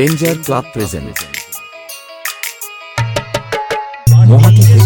Danger club present মহাটি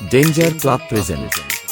Danger Club Prison.